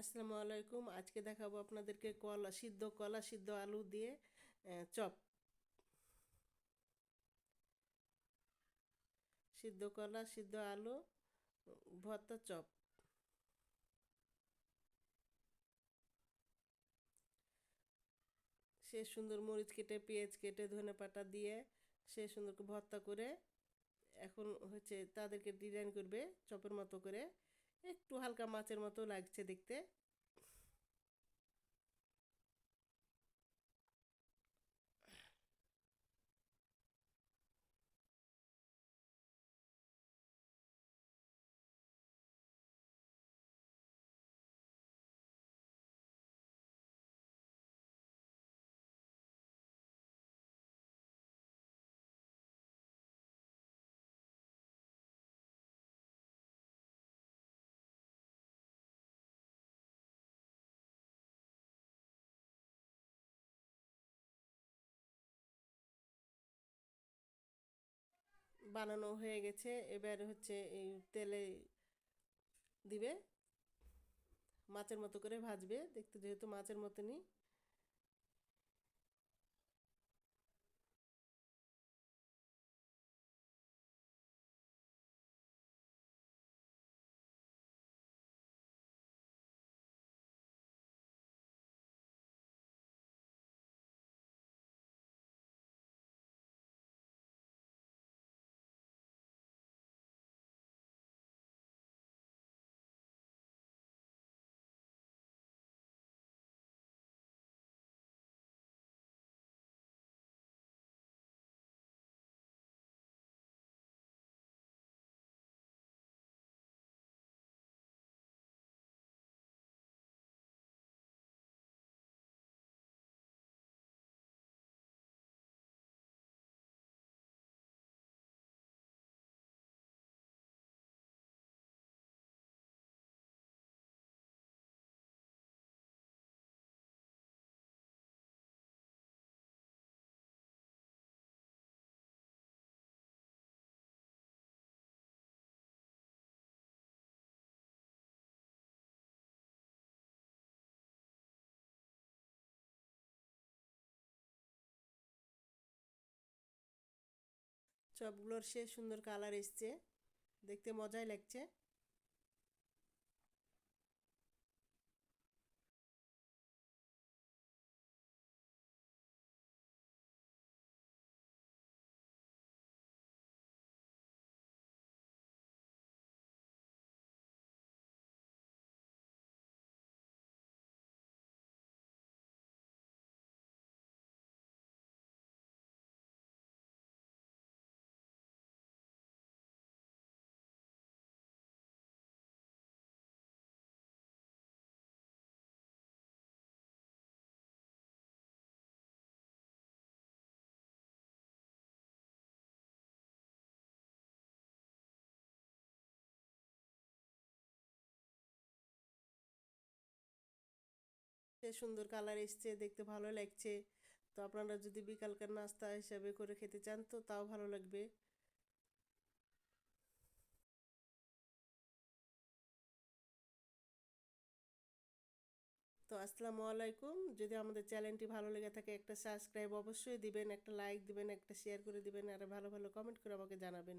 আসসালামু আলাইকুম। আজকে দেখাবো আপনাদেরকে কলা, সিদ্ধ কলা, সিদ্ধ আলু দিয়ে চপ। সিদ্ধ কলা, সিদ্ধ আলু, ভর্তা, চপ। সে সুন্দর মরিচ কেটে, পেঁয়াজ কেটে, ধনে পাতা দিয়ে সে সুন্দর ভর্তা করে এখন হচ্ছে তাদেরকে ডিজাইন করবে চপের মতো করে। একটু হালকা মাছের মতো লাগছে দেখতে। বানানো হয়ে গেছে। এবার হচ্ছে এই তেলে দিবে। মাছের মতো করে ভাজবে। দেখতে যেহেতু মাছের মতনই। চপগুলোর সে সুন্দর কালার এসছে। দেখতে মজাই লাগছে। সুন্দর কালার এসছে, দেখতে ভালো লাগছে। তো আপনারা যদি বিকালকার নাস্তা হিসাবে করে খেতে চান তো তাও ভালো লাগবে। তো আসসালামু আলাইকুম। যদি আমাদের চ্যানেলটি ভালো লেগে থাকে একটা সাবস্ক্রাইব অবশ্যই দিবেন, একটা লাইক দিবেন, একটা শেয়ার করে দিবেন, আর ভালো ভালো কমেন্ট করে আমাকে জানাবেন।